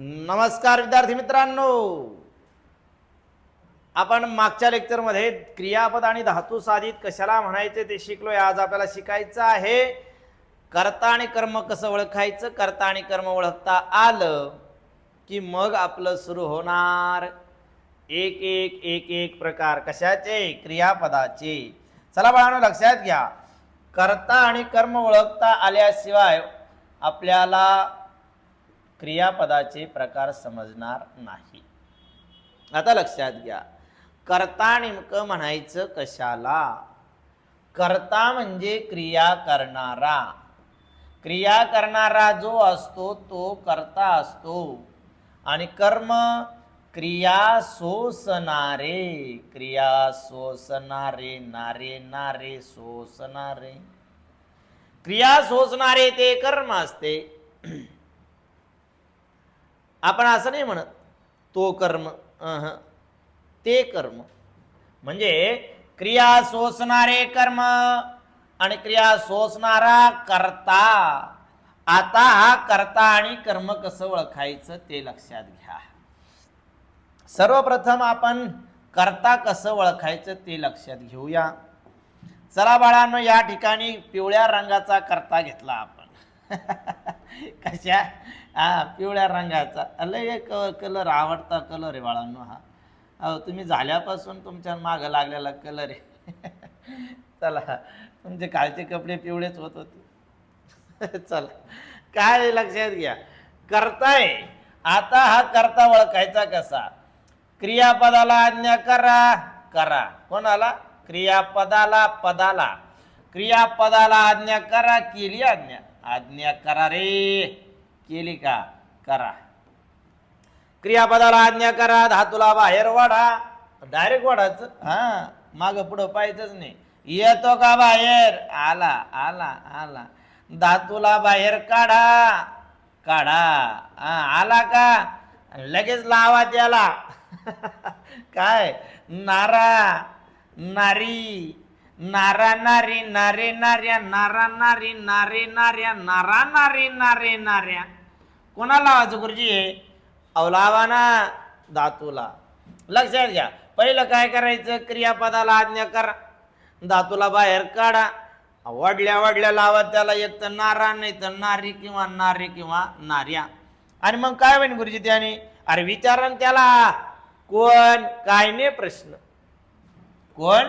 नमस्कार विद्यार्थी मित्रांनो. आपण मागच्या लेक्चरमध्ये क्रियापद आणि धातू साधित कशाला म्हणायचे ते शिकलोय. आज आपल्याला शिकायचं आहे कर्ता आणि कर्म कसं ओळखायचं? कर्ता आणि कर्म ओळखता आलं की मग आपलं सुरू होणार. एक एक एक एक प्रकार कशाचे? क्रियापदाचे. चला बाळांनो लक्षात घ्या. कर्ता आणि कर्म ओळखता आल्याशिवाय आपल्याला क्रियापदाचे प्रकार समजणार नाही. आता लक्षात घ्या. कर्ता नेमकं म्हणायचं कशाला? कर्ता म्हणजे क्रिया करणारा. क्रिया करणारा जो असतो तो कर्ता असतो. आणि कर्म क्रिया सोसणारे. क्रिया सोसणारे नारे नारे सोसणारे. क्रिया सोसणारे ते कर्म असते. आपण असं नाही म्हणत तो कर्म ते कर्म. म्हणजे क्रिया सोसणारे कर्म आणि क्रिया सोसणारा कर्ता आता हा करता आणि कर्म कसं ओळखायचं ते लक्षात घ्या. सर्वप्रथम आपण करता कसं ओळखायचं ते लक्षात घेऊया. चला बाळांनो या ठिकाणी पिवळ्या रंगाचा कर्ता घेतला आपण. कशा? हा पिवळ्या रंगाचा. लय एक कलर आवडता कलर आहे बाळांनो हा. अहो तुम्ही झाल्यापासून तुमच्या मागं लागलेला कलर आहे. चला तुमचे कालचे कपडे पिवळेच होत होते. चला काय लक्षात घ्या. करताय. आता हा करता ओळखायचा कसा? क्रियापदाला आज्ञा करा. करा. कोणाला? क्रियापदाला पदाला. क्रियापदाला आज्ञा करा केली आज्ञा. आज्ञा करा रे. केली का? करा. क्रियापदाला आज्ञा करा धातूला बाहेर वाढा. डायरेक्ट वाढायचं. हा माग पुढं पाहायचंच नाही. येतो का बाहेर? आला आला आला. धातूला बाहेर काढा. काढा. आला का? लगेच लावा त्याला. काय? नारा. नारी. नारा नारी नारे नार्या नारा नारी नारे नार्या नारा नारी नारे नार्या कोणाला आज गुरुजी? अहो लावा ना धातूला लक्षात घ्या पहिलं काय करायचं? क्रियापदाला आज्ञा करा. धातूला बाहेर काढा. वडल्या वडल्या लावा त्याला एक तर नारा नाही तर नारी किंवा नारी किंवा नार्या. आणि मग काय होईल गुरुजी त्याने? अरे विचारण त्याला. कोण? काय नाही प्रश्न. कोण?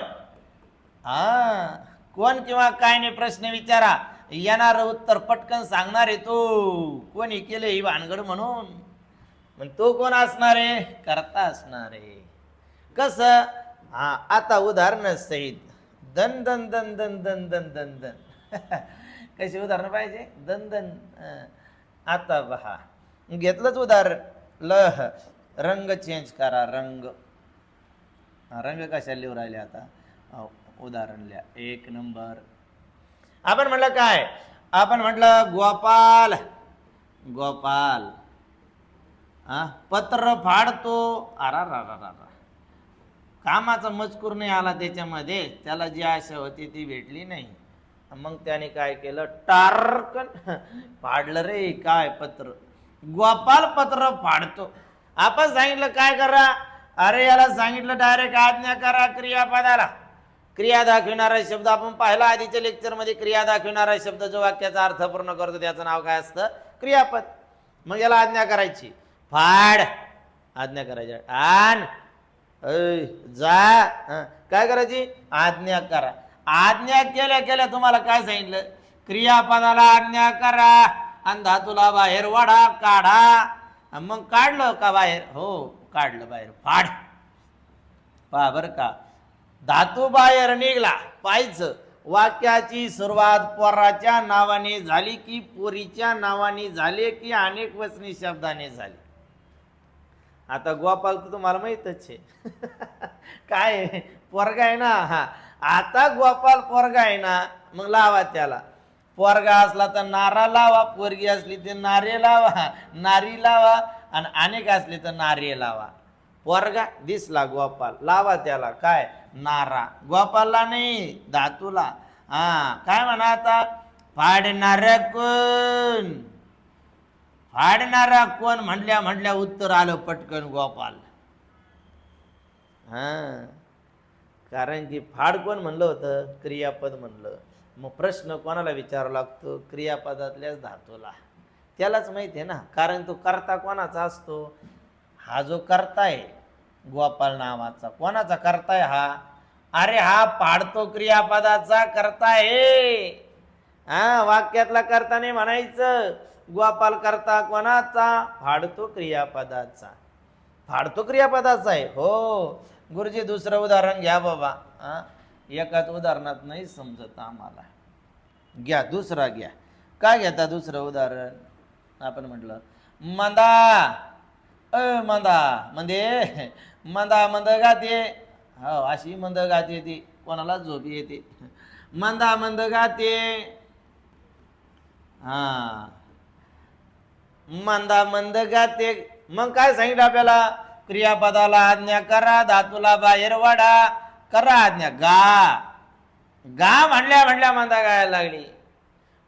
हा. कोण किंवा काय नाही प्रश्न विचारा. येणार उत्तर पटकन सांगणार आहे तो. कोणी केलं ही भानगड म्हणून? मग तो कोण असणार? आहे करता असणार. आहे कस? हा आता उदाहरण सहित. दन दन दन दन दन दन दन दन. कशी उदाहरण पाहिजे? दन दन आता पहा घेतलंच उदाहरण. ल रंग चेंज करा रंग. रंग कशा लिहू राहिले आता? अहो, उदाहरण लिहा. एक नंबर. आपण म्हटलं काय? आपण म्हटलं गोपाल. गोपाल. हा पत्र फाडतो. अरा रा रा रा रा. कामाचा मजकूर नाही आला त्याच्यामध्ये. त्याला जी आशा होती ती भेटली नाही. मग त्याने काय केलं? टारकन फाडलं रे काय पत्र? गोपाल पत्र फाडतो. आपण सांगितलं काय करा? अरे याला सांगितलं डायरेक्ट आज्ञा करा क्रियापदाला. क्रिया दाखविणारा शब्द आपण पाहिला. आधीच्या लेक्चरमध्ये क्रिया दाखविणारा शब्द जो वाक्याचा अर्थ पूर्ण करतो त्याचं नाव काय असतं? क्रियापद. मग याला आज्ञा करायची. फाड. आज्ञा करायची. आण. जा. काय करायची? आज्ञा करा. आज्ञा केल्या केल्या तुम्हाला काय सांगितलं? क्रियापदाला आज्ञा करा. आणि धातूला बाहेर वाढा काढा. मग काढलं का बाहेर? हो काढलं बाहेर. फाड. पहा बरं का. धातू बाहेर निघला. पाहिजे वाक्याची सुरुवात पोराच्या नावाने झाली की पोरीच्या नावाने झाली की अनेक वचनी शब्दाने झाली. आता गोपाल तर तुम्हाला माहीतच आहे. काय पोरगा आहे ना? हा. आता गोपाल पोरगा आहे ना? मग लावा त्याला. पोरगा असला तर नारा लावा. पोरगी असली तर नारे लावा. नारी लावा आणि अनेक असले तर नारे लावा. पोरगा दिसला गोपाल. लावा त्याला. काय? नारा. गोपालला नाही धातूला. हा काय म्हणा आता? फाडणार कोण? फाडणारा कोण म्हणल्या म्हणल्या उत्तर आलं पटकन गोपाल. हा. कारण की फाड कोण म्हणलं होतं? क्रियापद म्हणलं. मग प्रश्न कोणाला विचारावा लागतो? क्रियापदातल्याच धातूला. त्यालाच माहिती आहे ना. कारण तो करता कोणाचा असतो? हा जो करता आहे. गोपाल नावाचा. कोणाचा करताय हा? अरे हा पाडतो क्रियापदाचा करता आहे हा वाक्यातला करता नाही म्हणायचं गोपाल करता कोणाचा? फाडतो क्रियापदाचा. फाडतो क्रियापदाचा आहे. हो. गुरुजी दुसरं उदाहरण घ्या बाबा. हा एकाच उदाहरणात नाही समजत आम्हाला. घ्या दुसरा घ्या. काय घेता दुसरं उदाहरण? आपण म्हटलं मंदा. अ मंदा. म्हणजे मंदा मंद गाते. हो अशी मंद गाते ती. कोणाला झोप येते. मंदा मंद गाते. हा. मंदा मंद गाते. मग काय सांगितलं आपल्याला? क्रियापदाला आज्ञा करा धातूला बाहेर वाढा. करा आज्ञा. गा. गा म्हणल्या म्हणल्या मंदा गायला लागली.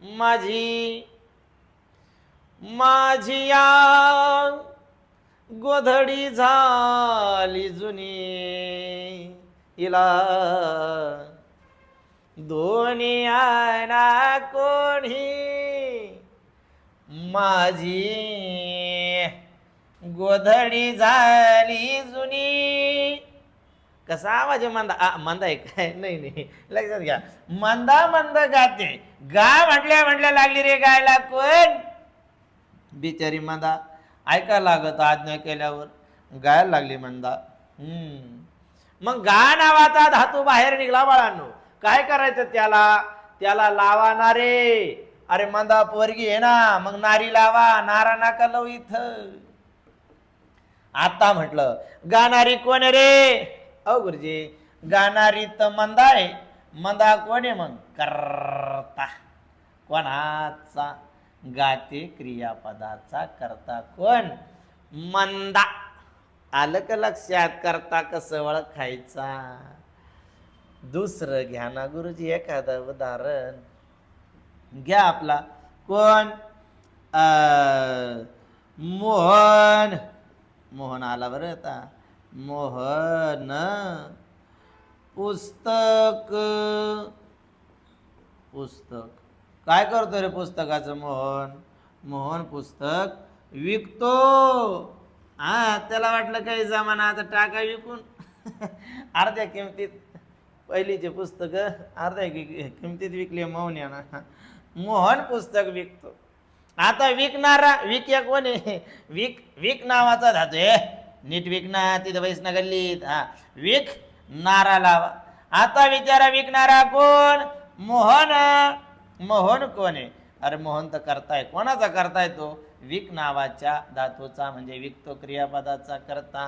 माझी माझी या गोधडी झाली जुनी. इला दोन्ही आणा कोणी? माझी गोधडी झाली जुनी. कसा आवाज मंदा? आ, मंदा आहे काय नाही नाही. लक्षात घ्या. मंदा मंद गाते. गा म्हटल्या म्हटल्या लागली रे गायला कोण? बिचारी मंदा. ऐकायला लागत आज्ञा केल्यावर. गायला लागली मंदा. हम्म. मग गा नावाचा धातू बाहेर निघला बाळांनो. काय करायचं त्याला? त्याला लावा नारे. अरे मंदा पोरगी आहे ना. मग नारी लावा. नारा नाका लव इथं. आता म्हटलं गाणारी कोण रे? अ गुरुजी गाणारी तर मंदा आहे. मंदा कोण आहे मग? करता कोणाचा? गाते क्रियापदाचा करता कोण? मंदा. आलं का लक्षात? करता कसं ओळखायचा? दुसरं घ्या ना गुरुजी एखादं उदाहरण. घ्या आपला. कोण? अं, मोहन. मोहन आला बरं आता. मोहन. पुस्तक. पुस्तक. काय करतो रे पुस्तकाचं मोहन? मोहन पुस्तक विकतो. हा त्याला वाटलं काही जमाना आता टाका विकून. अर्ध्या किमतीत पहिलीचे पुस्तक अर्ध्या कि- किमतीत विकले मोहन याना. मोहन पुस्तक विकतो. आता विकणारा विक्या कोण? विक विक नावाचा धातू आहे. नीट विकणार तिथं वैष्णव गल्लीत. हा विक नारा लावा. आता विचारा विकणारा कोण? मोहन. मोहन कोण आहे? अरे मोहन तर करताय. कोणाचा करताय तो? विक नावाच्या धातूचा म्हणजे विकतो क्रियापदाचा करता.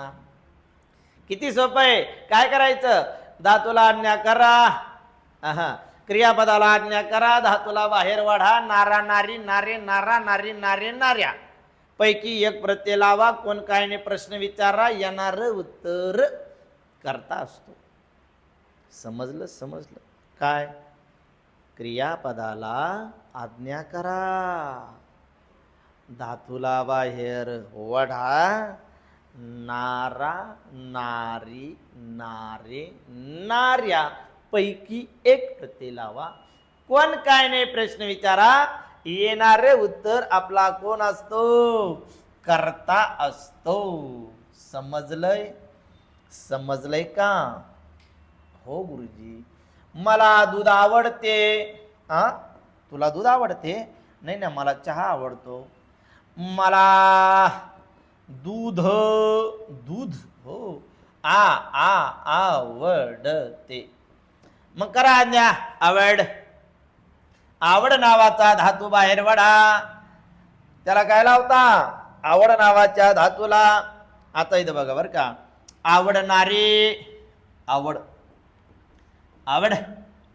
किती सोपं आहे. काय करायचं? धातूला आज्ञा करा. हा क्रियापदाला आज्ञा करा. धातूला बाहेर वाढा. नारा नारी नारे नारा नारी नारे नार्या पैकी एक प्रत्यय लावा. कोण कायने प्रश्न विचारा. येणार उत्तर करता असतो. समजलं समजलं. काय? क्रियापदाला आज्ञा करा. धातूला बाहेर वढा. नारा नारी नारे नार्या पैकी एक प्रत्यय लावा. कोण काय नाही प्रश्न विचारा. येणारे उत्तर आपला कोण असतो? करता असतो. समजलंय? समजलंय का? हो गुरुजी. मला दूध आवडते. हां तुला दूध आवडते? नाही ना मला चहा आवडतो. मला दूध दूध हो आ आ आवडते. मग करा आज्ञा आवड. आवड नावाचा धातू बाहेर वडा. त्याला काय लावता? आवड नावाच्या धातूला. आता इथं बघा बरं का. आवडणारे आवड. आवड.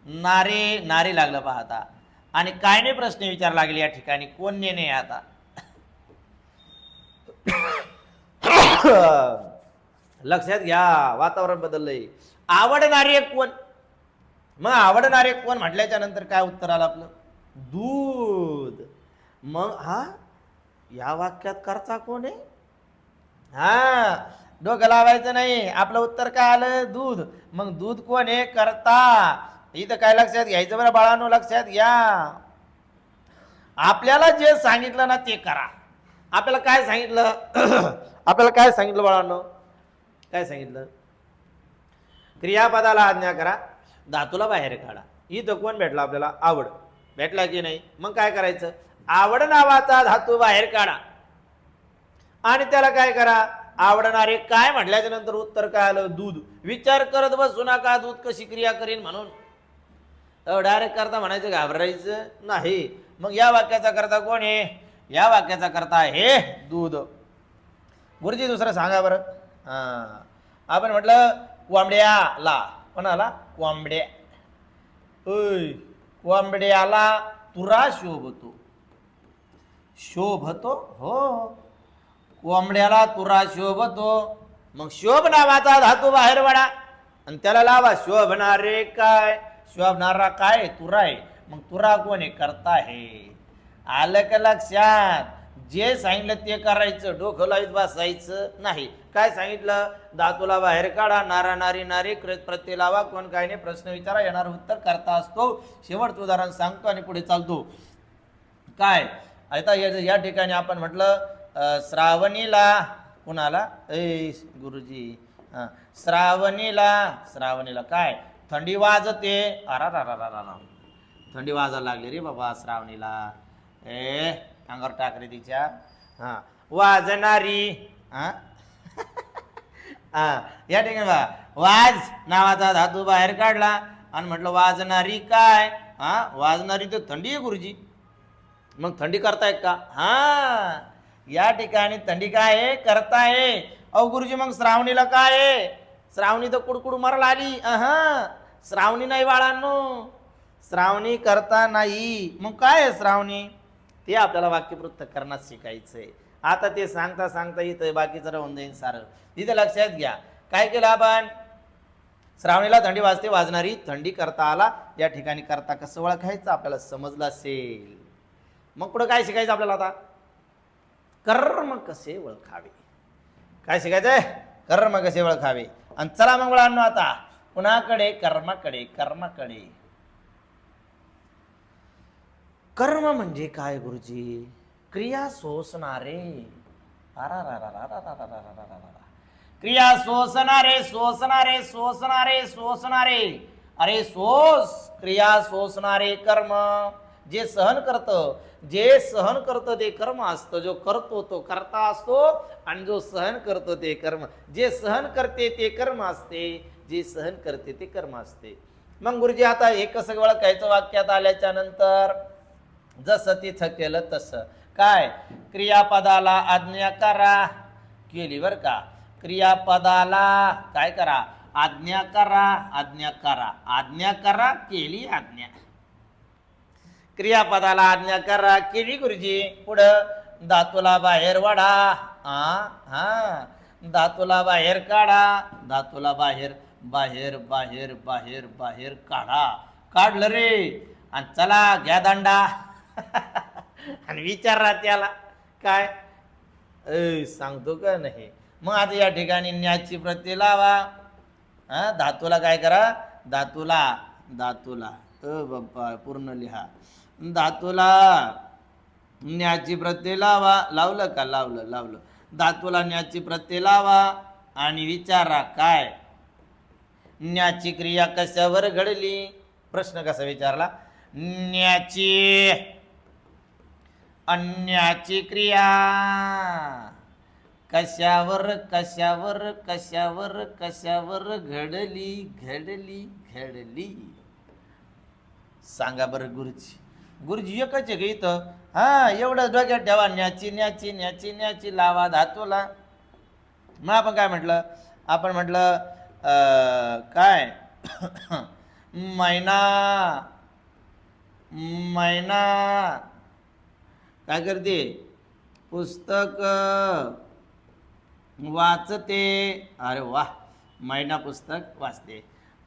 नारे नारे लागलं पाहता आणि काय नाही प्रश्न विचार लागले या ठिकाणी. कोण नेणे आता? लक्षात घ्या वातावरण बदललंय. आवडणारे एक कोण? मग आवडणारे कोण म्हटल्याच्या नंतर काय उत्तर आलं आपलं? दूध. मग हा या वाक्यात करता कोण आहे? हा डोकं लावायचं नाही. आपलं उत्तर काय आलं? दूध. मग दूध कोण आहे करता? इथं काय लक्षात घ्यायचं बरं बाळांनो? लक्षात घ्या. आपल्याला जे सांगितलं ना ते करा. आपल्याला काय सांगितलं? आपल्याला काय सांगितलं बाळांनो? काय सांगितलं? क्रियापदाला आज्ञा करा. धातूला बाहेर काढा. इथं कोण भेटला आपल्याला? आवड. भेटला की नाही? मग काय करायचं? आवड नावाचा धातू बाहेर काढा. आणि त्याला काय करा? आवडणारे काय म्हटल्याच्या नंतर उत्तर काय आलं? दूध. विचार करत बसू नका दूध कशी क्रिया करीन म्हणून. डायरेक्ट करता म्हणायचं घाबरायचं नाही. मग या वाक्याचा करता कोण आहे या वाक्याचा करता आहे दूध. गुरुजी दुसरं सांगा बरं. हां. आपण म्हटलं कोंबड्याला कोणाला? कोंबड्या ओय कोंबड्याला तुरा शोभतो. शोभतो? हो. हो. कोंबड्याला तुरा शोभतो मग शोभ नावाचा धातू बाहेर वाडा. आणि त्याला लावा शोभणारे काय? शोभणारा काय? तुरा आहे. मग तुरा कोण आहे? करता आहे. आलं का लक्षात? जे सांगितलं ते करायचं. डोकं लावीत बसायचं नाही. काय सांगितलं? धातूला बाहेर काढा. नारा नारी नारी कृत प्रत्यय लावा. कोण काय नाही? प्रश्न विचारा. येणार उत्तर करता असतो. शेवटचं उदाहरण सांगतो आणि पुढे चालतो. काय? आता या या ठिकाणी आपण म्हटलं श्रावणीला कुणाला? ए गुरुजी. हां श्रावणीला श्रावणीला काय? थंडी वाजते. अरा रा रा रा थंडी वाजायला लागली रे बाबा श्रावणीला. ए अंगावर टाकरे तिच्या. हां वाजणारी. हां? हा या ठिकाणी बा वाज नावाचा धातू बाहेर काढला आणि म्हटलं वाजणारी काय? हा वाजणारी तर थंडी आहे गुरुजी. मग थंडी करतायत का? हा. या ठिकाणी थंडी काय आहे? करताय अहो गुरुजी मग श्रावणीला काय आहे? श्रावणी तर कुडकुड मरला आली. अह. श्रावणी नाही बाळांनो. श्रावणी करता नाही. मग काय आहे श्रावणी? ते आपल्याला वाक्यपृत्त करण्यात शिकायचंय. आता ते सांगता सांगता इथं बाकीचं राहून जाईल सारं. तिथं लक्षात घ्या. काय केलं आपण? श्रावणीला थंडी वाजते वाजणारी थंडी करता आला. या ठिकाणी करता कसं ओळखायचं आपल्याला समजलं असेल. मग पुढं काय शिकायचं आपल्याला आता? कर्म कसे ओळखावे? काय शिकायचंय? कर्म कसे ओळखावे? आणि चला मग मुलांना आता. कुणाकडे? कर्माकडे कर्माकडे. कर्म म्हणजे काय गुरुजी? क्रिया सोसणारे. क्रिया सोसणारे सोसणारे सोसणारे सोसणारे अरे सोस क्रिया सोसणारे कर्म जे सहन करतं जे सहन करतं ते कर्म असतं. जो करतो तो करता असतो आणि जो सहन करतो ते कर्म. जे सहन करते ते कर्म असते जे सहन करते ते कर्म असते. मग गुरुजी आता एक कसं ओळखायचं वाक्यात आल्याच्यानंतर जसं तिथं केलं तसं. काय? क्रियापदाला आज्ञा करा. केली बर का? क्रियापदाला काय करा? आज्ञा करा आज्ञा करा. आज्ञा करा केली आज्ञा. क्रियापदाला आज्ञा करा. केली गुरुजी? पुढं धातूला बाहेर वाढा. हा हा. धातूला बाहेर काढा. धातूला बाहेर बाहेर बाहेर बाहेर बाहेर काढा. काढलं रे. आणि चला घ्या दांडा. आणि विचारा त्याला काय? अ सांगतो का नाही? मग आता या ठिकाणी न्याची प्रती लावा. हा धातूला काय करा? धातूला धातूला. अ बाप्पा पूर्ण लिहा. धातूला न्याची प्रत्यय लावा. लावलं का? लावलं लावलं. धातूला न्याची प्रत्यय लावा आणि विचारा काय? न्याची क्रिया कशावर घडली? प्रश्न कसा विचारला? न्याची अन्याची क्रिया. कशावर कशावर कशावर कशावर घडली घडली घडली? सांगा बरं गुरुजी. गुरुजी एकच आहे का इथं. हा एवढं डोक्यात ठेवा न्याची न्याची न्याची न्याची लावा धातूला. मग आपण काय म्हटलं? आपण म्हटलं काय? मैना. मैना. काय करते? पुस्तक वाचते. अरे वा मैना पुस्तक वाचते.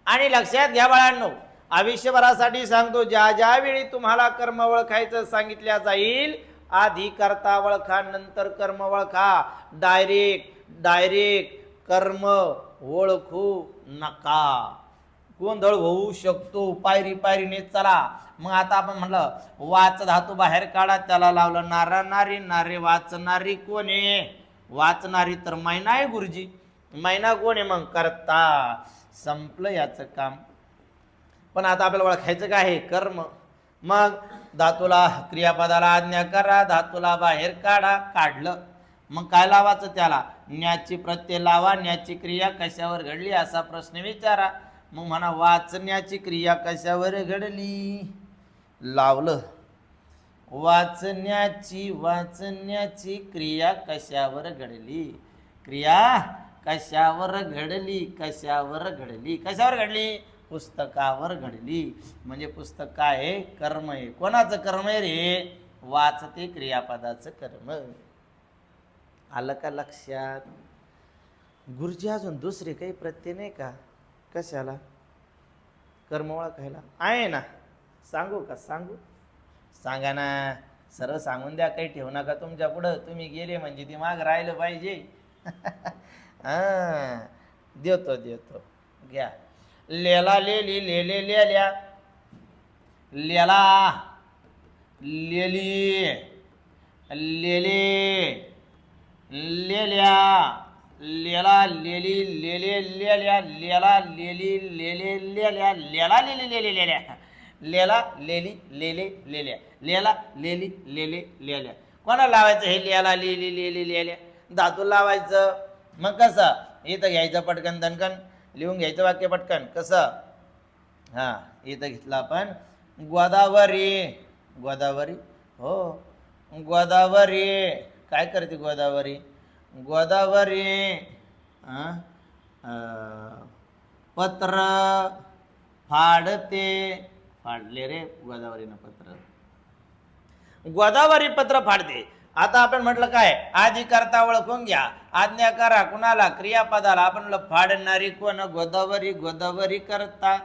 आणि लक्षात घ्या बाळांनो आयुष्यभरासाठी सांगतो ज्या ज्या वेळी तुम्हाला कर्म ओळखायचं सांगितल्या जाईल आधी करता वळखा नंतर कर्म वळखा डायरेक्ट डायरेक्ट कर्म ओळखू नका. गोंधळ होऊ शकतो पायरी पायरीने चला. मग आता आपण म्हणलं वाच धातू बाहेर काढा त्याला लावलं नारा नारी नारे वाचणारी कोण? आहे वाचणारी तर मैना आहे गुरुजी. मैना कोण आहे मग? करता. संपलं याचं काम. पण आता आपल्याला ओळखायचं काय आहे? कर्म. मग धातूला क्रियापदाला आज्ञा करा धातूला बाहेर काढा काढलं. मग काय लावायचं त्याला? न्याची प्रत्यय लावा न्याची क्रिया कशावर घडली असा प्रश्न विचारा. मग म्हणा वाचण्याची क्रिया कशावर घडली? लावलं. वाचण्याची वाचण्याची क्रिया कशावर घडली? क्रिया कशावर घडली? कशावर घडली? कशावर घडली? पुस्तकावर घडली. म्हणजे पुस्तक काय आहे? कर्म आहे. कोणाचं कर्म आहे रे? वाचते क्रियापदाचं कर्म. आलं का लक्षात? गुरुजी अजून दुसरे काही प्रत्यय नाही का? कशाला? कर्म ओळखायला? आहे ना. सांगू का? सांगू. सांगा ना. सर्व सांगून द्या काही ठेवू नका तुमच्या पुढं. तुम्ही गेले म्हणजे ती माग राहिलं पाहिजे. हां. देतो देतो. घ्या. लेला लेली लेले लेल्या लेला. लेली. लेले. लेल्या. लेला लेली लेले लेल्या. लेला लेली लेले लेल्या. लेला लेली लेले लेल्या. लेला लेली लेले लेल्या. लेला लेली लेले लेल्या. कोणाला लावायचं हे लेला लेली लेली लेल्या? धातू लावायचं. मग कसं? इथं घ्यायचं पटकन दणकन. लिहून घ्यायचं वाक्य पटकन. कसं? हां इथं घेतलं आपण. गोदावरी. गोदावरी? हो. गोदावरी. काय करते गोदावरी? गोदावरी पत्र फाडते. फाडले रे गोदावरीनं पत्र. गोदावरी पत्र फाडते. आता आपण म्हटलं काय? आधी करता ओळखून घ्या. आज्ञा करा कुणाला? क्रियापदाला आपण फाडणारी कोण? गोदावरी गोदावरी करता.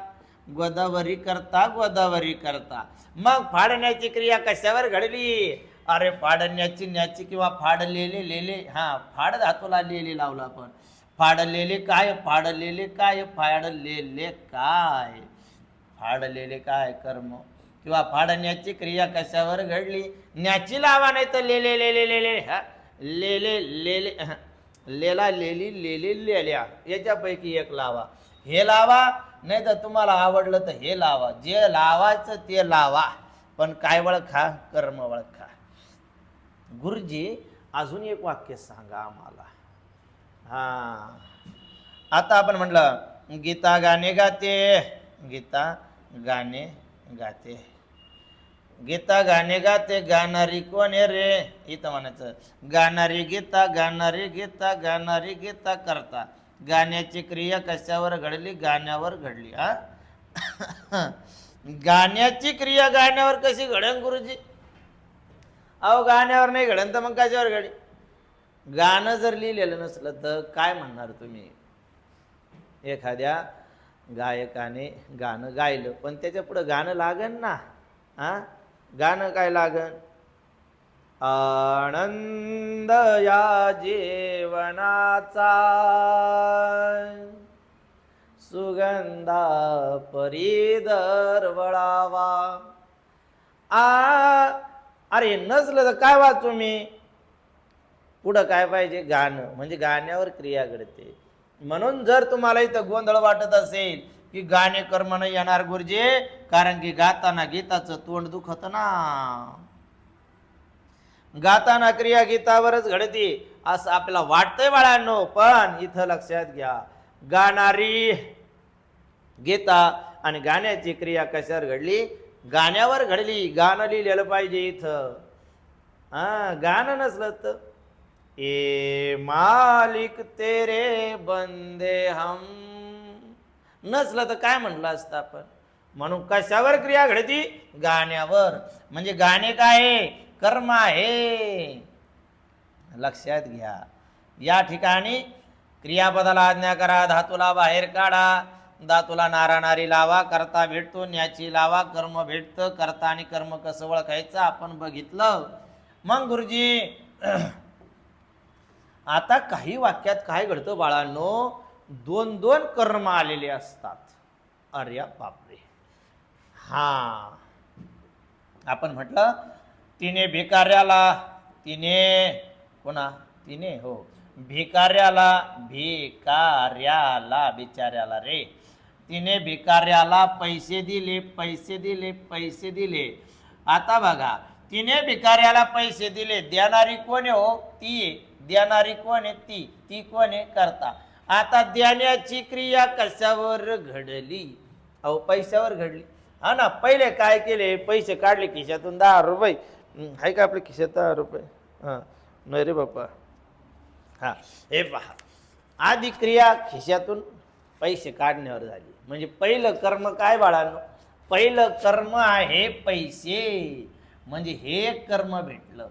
गोदावरी करता गोदावरी करता. मग फाडण्याची क्रिया कशावर घडली? अरे फाडण्याची न्याची किंवा फाडलेले लेले. हा फाड धातूला लेले लावला आपण. फाडलेले काय? फाडलेले काय? फाडलेले काय? फाडलेले काय कर्म? किंवा फाडण्याची क्रिया कशावर घडली? न्याची लावा नाही तर लेले लेले लेले हा? लेले लेले लेला लेली लेली लेल्या. याच्यापैकी एक लावा. हे लावा नाही तर तुम्हाला आवडलं तर हे लावा. जे लावायचं ते लावा. पण काय वळखा? कर्म वळखा. गुरुजी अजून एक वाक्य सांगा आम्हाला. हा. आता आपण म्हटलं गीता गाणे गाते गीता गाणे गाते. गीता गाणे गाते गाणारी कोण आहे रे? इथं म्हणायचं. गाणारी गीता गाणारी गीता गाणारी गीता करता. गाण्याची क्रिया कशावर घडली? गाण्यावर घडली हा? गाण्याची क्रिया गाण्यावर कशी घडन गुरुजी? अहो गाण्यावर नाही घडन तर मग कशावर घडी गाणं जर लिहिलेलं नसलं तर काय म्हणणार तुम्ही? एखाद्या गायकाने गाणं गायलं पण त्याच्या पुढं गाणं लागेल ना हां? गाणं काय लागन? आनंद या जेवणाचा सुगंधा परी दरवळावा. आ अरे नसलं तर काय वाचू मी? पुढं काय पाहिजे? गाणं. म्हणजे गाण्यावर क्रिया घडते. म्हणून जर तुम्हाला इथं गोंधळ वाटत असेल की गाणे कर्म नाही येणार गुरुजी कारण की गाताना गीताचं तोंड दुखत ना. गाताना क्रिया गीतावरच घडते असं आपल्याला वाटतंय बाळांनो पण इथं लक्षात घ्या गाणारी गीता आणि गाण्याची क्रिया कशावर घडली? गाण्यावर घडली गाणं लिहिलेलं पाहिजे इथं. हा गाणं नसलं तर. ए मालिक तेरे बंदे हम नसलं तर काय म्हणलं असतं आपण? म्हणून कशावर क्रिया घडती? गाण्यावर. म्हणजे गाणे काय आहे? कर्म आहे. लक्षात घ्या. या ठिकाणी क्रियापदाला आज्ञा करा धातूला बाहेर काढा. धातूला नारा नारी लावा करता भेटतो न्याची लावा कर्म भेटतं करता आणि कर्म कसं ओळखायचं आपण बघितलं. मग गुरुजी आता काही वाक्यात काय घडतं बाळांनो? दोन दोन कर्म आलेले असतात. अरे बापरे. हा. आपण म्हटलं तिने भिकाऱ्याला तिने कोणा? तिने हो. भिकाऱ्याला भिकाऱ्याला बिचाऱ्याला रे. तिने भिकाऱ्याला पैसे दिले पैसे दिले पैसे दिले. आता बघा तिने भिकाऱ्याला पैसे दिले देणारी कोण आहे हो? ती. देणारी कोण आहे? ती. ती कोण आहे? करता. आता देण्याची क्रिया कशावर घडली? अहो पैशावर घडली. हा ना पहिले काय केले? पैसे काढले खिशातून. दहा रुपये. आहे का आपल्या खिशात दहा रुपये? हां. नाही रे बाप्पा. हा हे पहा. आधी क्रिया खिशातून पैसे काढण्यावर झाली. म्हणजे पहिलं कर्म काय बाळांनो? पहिलं कर्म आहे पैसे. म्हणजे हे कर्म भेटलं.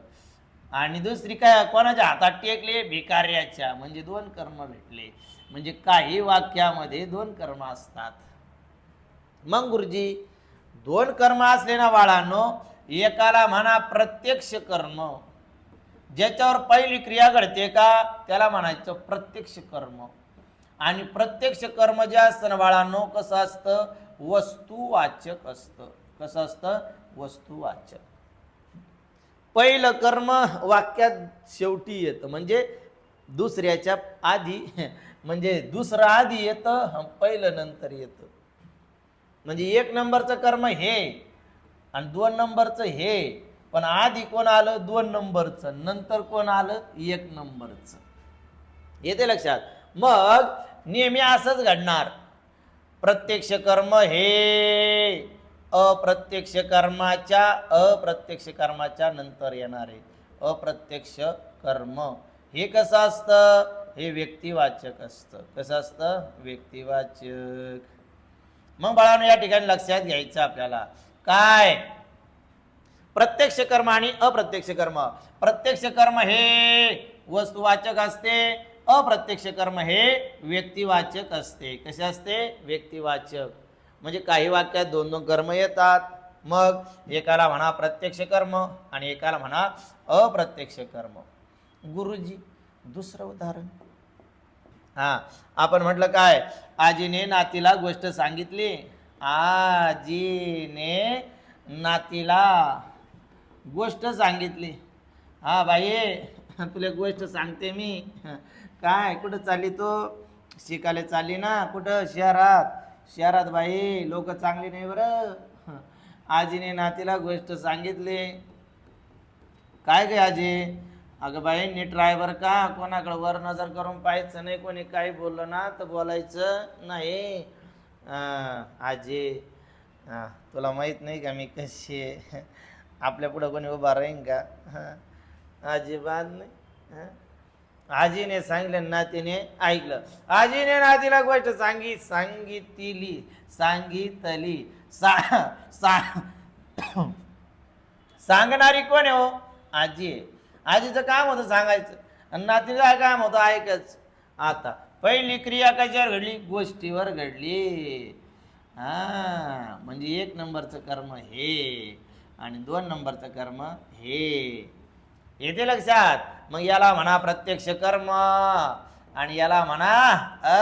आणि दुसरी काय कोणाच्या हातात टेकले? भिकाऱ्याच्या. म्हणजे दोन कर्म भेटले. म्हणजे काही वाक्यामध्ये दोन कर्म असतात. मग गुरुजी दोन कर्म असले ना बाळांनो एकाला म्हणा प्रत्यक्ष कर्म. ज्याच्यावर पहिली क्रिया घडते का त्याला म्हणायचं प्रत्यक्ष कर्म. आणि प्रत्यक्ष कर्म जे असतं ना बाळांनो कसं असतं? वस्तुवाचक असतं. कसं असतं? वस्तुवाचक. पहिलं कर्म वाक्यात शेवटी येतं. म्हणजे दुसऱ्याच्या आधी म्हणजे दुसरं आधी येतं पहिलं नंतर येतं. म्हणजे एक नंबरचं कर्म हे आणि दोन नंबरचं हे. पण आधी कोण आलं? दोन नंबरचं. नंतर कोण आलं? एक नंबरचं. येते लक्षात? मग नेहमी असंच घडणार. प्रत्यक्ष कर्म हे अप्रत्यक्ष कर्माच्या अप्रत्यक्ष कर्माच्या नंतर येणारे अप्रत्यक्ष कर्म. हे कसं असतं? हे व्यक्तिवाचक असतं. कसं असतं? व्यक्तिवाचक. मग बाळांनो या ठिकाणी लक्षात घ्यायचं आपल्याला. काय? प्रत्यक्ष कर्म आणि अप्रत्यक्ष कर्म. प्रत्यक्ष कर्म हे वस्तुवाचक असते अप्रत्यक्ष कर्म हे व्यक्तिवाचक असते. कसे असते? व्यक्तिवाचक. म्हणजे काही वाक्यात दोन दोन कर्म येतात. मग एकाला म्हणा प्रत्यक्ष कर्म आणि एकाला म्हणा अप्रत्यक्ष कर्म. गुरुजी दुसरं उदाहरण. हा आपण म्हटलं काय? आजीने नातीला गोष्ट सांगितली. आजीने नातीला गोष्ट सांगितली. हा बाई तुला गोष्ट सांगते मी. काय कुठं चालली तो? शिकायला चालली ना? कुठं? शहरात? शहरात बाई लोक चांगली नाही बरं. आजीने नातीला गोष्ट सांगितली. काय गे आजी? अगं बाई नीट ड्रायव्हर का. कोणाकडं वर नजर करून पाहायचं नाही कोणी काही बोललं ना तर बोलायचं नाही. आजी तुला माहीत नाही का मी कशी आहे? आपल्या पुढं कोणी उभा राहीन का? अजिबात नाही आजीने सांगितलं नातीने ऐकलं. आजीने नातीला गोष्ट सांगी सांगितली सांगितली. सा सा सांगणारी कोण आहे हो? आजी आहे. आजीचं काम होतं सांगायचं. आणि नातीचं काय काम होतं ऐकच आता पहिली क्रिया कशावर घडली? गोष्टीवर घडली. हा म्हणजे एक नंबरचं कर्म हे आणि दोन नंबरचं कर्म हे. येते लक्षात? मग याला म्हणा प्रत्यक्ष कर्म. आणि याला म्हणा अ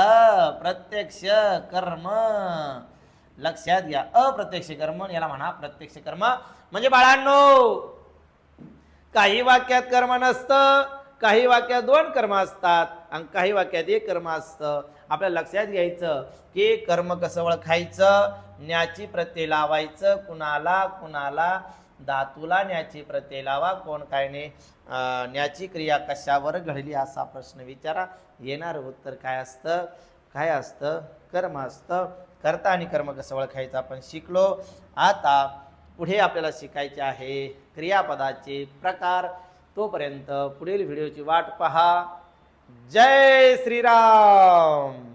अ प्रत्यक्ष कर्म. लक्षात घ्या अप्रत्यक्ष कर्म याला म्हणा प्रत्यक्ष कर्म. म्हणजे बाळांनो काही वाक्यात कर्म नसतं काही वाक्यात दोन कर्म असतात आणि काही वाक्यात एक कर्म असतं. आपल्याला लक्षात घ्यायचं की कर्म कसं ओळखायचं? न्याची प्रत्यय लावायचं कुणाला कुणाला? धातूला न्याची प्रत्यय लावा. कोण काय ने न्याची क्रिया कशावर घडली असा प्रश्न विचारा. येणार उत्तर काय असतं? काय असतं? कर्म असतं. कर्ता आणि कर्म कसं ओळखायचं? आपण शिकलो. आता पुढे आपल्याला शिकायचे आहे क्रियापदाचे प्रकार. तोपर्यंत पुढील व्हिडिओची वाट पहा. जय श्रीराम!